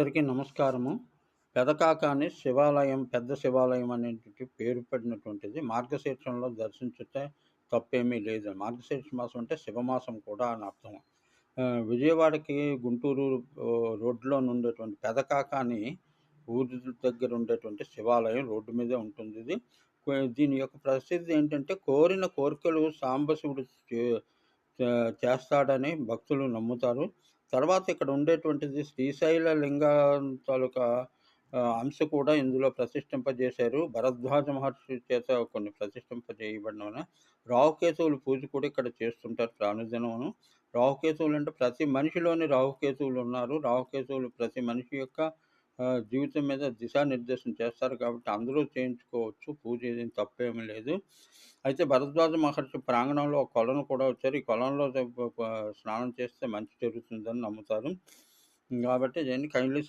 అందరికీ నమస్కారము. పెదకాకాని శివాలయం పెద్ద శివాలయం అనేటువంటి పేరు పడినటువంటిది మార్గశీర్షంలో దర్శించుతే తప్పేమీ లేదు. మార్గశీర్ష మాసం అంటే శివమాసం కూడా అని అర్థం. విజయవాడకి గుంటూరు రోడ్డులో రోడ్లో ఉండేటువంటి పెదకాకాని ఊరి దగ్గర ఉండేటువంటి శివాలయం రోడ్డు మీదే ఉంటుంది ఇది. దీని యొక్క ప్రసిద్ధి ఏంటంటే కోరిన కోరికలు సాంబశివుడు చే- చేస్తాడని భక్తులు నమ్ముతారు. తర్వాత ఇక్కడ ఉండేటువంటిది శ్రీశైల లింగ తాలూకా అంశ కూడా ఇందులో ప్రతిష్ఠింపజేశారు. భరద్వాజ మహర్షి చేత కొన్ని ప్రతిష్ఠింపజేయబడిన రాహుకేతువులు పూజ కూడా ఇక్కడ చేస్తుంటారు ప్రాణుదినమును. రాహుకేతువులు అంటే ప్రతి మనిషిలోని రాహుకేతువులు ఉన్నారు. రాహుకేతువులు ప్రతి మనిషి యొక్క జీవితం మీద దిశానిర్దేశం చేస్తారు కాబట్టి అందరూ చేయించుకోవచ్చు. పూజ ఏం తప్పేమీ లేదు. అయితే భరద్వాజ మహర్షి ప్రాంగణంలో ఒక కొలను కూడా వచ్చారు. ఈ కొలంలో స్నానం చేస్తే మంచి జరుగుతుందని నమ్ముతారు. కాబట్టి దీన్ని కైండ్లీ